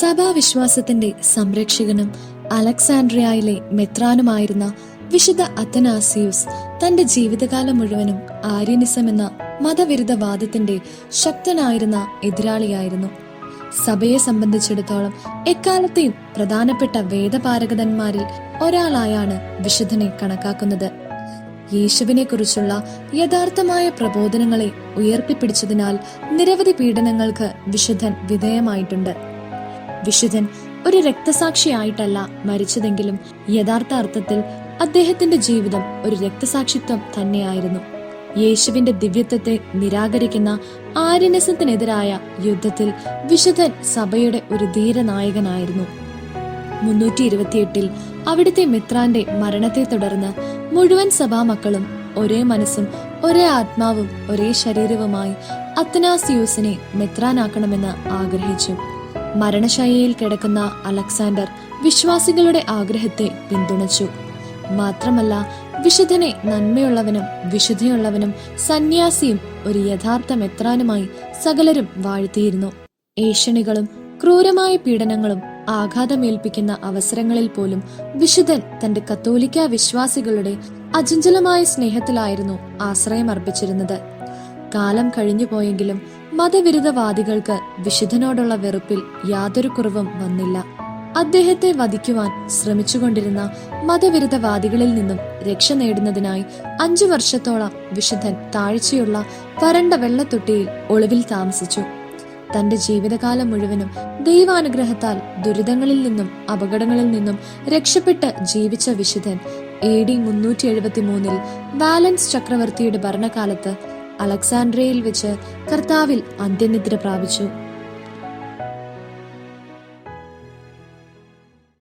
സഭാവിശ്വാസത്തിന്റെ സംരക്ഷകനും അലക്സാൻഡ്രിയയിലെ മെത്രാനുമായിരുന്ന വിശുദ്ധ അത്തനാസിയൂസ് തന്റെ ജീവിതകാലം മുഴുവനും ആര്യനിസം എന്ന മതവിരുദ്ധ വാദത്തിന്റെ ശക്തനായിരുന്ന എതിരാളിയായിരുന്നു. സഭയെ സംബന്ധിച്ചിടത്തോളം എക്കാലത്തെയും പ്രധാനപ്പെട്ട വേദപാരകന്മാരിൽ ഒരാളായാണ് വിശുദ്ധനെ കണക്കാക്കുന്നത്. യേശുവിനെ കുറിച്ചുള്ള യഥാർത്ഥമായ പ്രബോധനങ്ങളെ ഉയർത്തിപ്പിടിച്ചതിനാൽ നിരവധി പീഡനങ്ങൾക്ക് വിശുദ്ധൻ വിധേയമായിട്ടുണ്ട്. വിശുദ്ധൻ ഒരു രക്തസാക്ഷിയായിട്ടല്ല മരിച്ചതെങ്കിലും യഥാർത്ഥ അർത്ഥത്തിൽ അദ്ദേഹത്തിന്റെ ജീവിതം ഒരു രക്തസാക്ഷിത്വം തന്നെയായിരുന്നു. യേശുവിന്റെ ദിവ്യത്വത്തെ നിരാകരിക്കുന്ന ആര്യനസത്തിനെതിരായ യുദ്ധത്തിൽ വിശുദ്ധൻ സഭയുടെ ഒരു ധീരനായകനായിരുന്നു. മുന്നൂറ്റി ഇരുപത്തിയെട്ടിൽ അവിടുത്തെ മിത്രാന്റെ മരണത്തെ തുടർന്ന് മുഴുവൻ സഭാമക്കളും ഒരേ മനസ്സും ഒരേ ആത്മാവും ഒരേ ശരീരവുമായി അത്തനാസിയൂസിനെ മെത്രാനാക്കണമെന്ന് ആഗ്രഹിച്ചു. മരണശയ്യയിൽ കിടക്കുന്ന അലക്സാണ്ടർ വിശ്വാസികളുടെ ആഗ്രഹത്തെ പിന്തുണച്ചു. മാത്രമല്ല വിശുദ്ധനെ നന്മയുള്ളവനും വിശുദ്ധിയുള്ളവനും സന്യാസിയും ഒരു യഥാർത്ഥ മെത്രാനുമായി സകലരും വാഴ്ത്തിയിരുന്നു. ഏഷണികളും ക്രൂരമായ പീഡനങ്ങളും ആഘാതമേൽപ്പിക്കുന്ന അവസരങ്ങളിൽ പോലും വിശുദ്ധൻ തന്റെ കത്തോലിക്ക വിശ്വാസികളുടെ അചഞ്ചലമായ സ്നേഹത്തിലായിരുന്നു ആശ്രയം അർപ്പിച്ചിരുന്നത് കാലം കഴിഞ്ഞു പോയെങ്കിലും മതവിരുദ്ധവാദികൾക്ക് വിശുദ്ധനോടുള്ള വെറുപ്പിൽ യാതൊരു കുറവും വന്നില്ല. അദ്ദേഹത്തെ വധിക്കുവാൻ ശ്രമിച്ചുകൊണ്ടിരുന്ന മതവിരുദ്ധവാദികളിൽ നിന്നും രക്ഷ നേടുന്നതിനായി അഞ്ചു വർഷത്തോളം വിശുദ്ധൻ താഴ്ചയുള്ള വരണ്ട വെള്ളത്തൊട്ടിയിൽ ഒളിവിൽ താമസിച്ചു. തന്റെ ജീവിതകാലം മുഴുവനും ദൈവാനുഗ്രഹത്താൽ ദുരിതങ്ങളിൽ നിന്നും അപകടങ്ങളിൽ നിന്നും രക്ഷപ്പെട്ട് ജീവിച്ച വിശുദ്ധൻ എ ഡി മുന്നൂറ്റി എഴുപത്തി മൂന്നിൽ വാലൻസ് ചക്രവർത്തിയുടെ ഭരണകാലത്ത് അലക്സാൻഡ്രിയയിൽ വെച്ച് കർത്താവിൽ അന്ത്യനിദ്ര പ്രാപിച്ചു.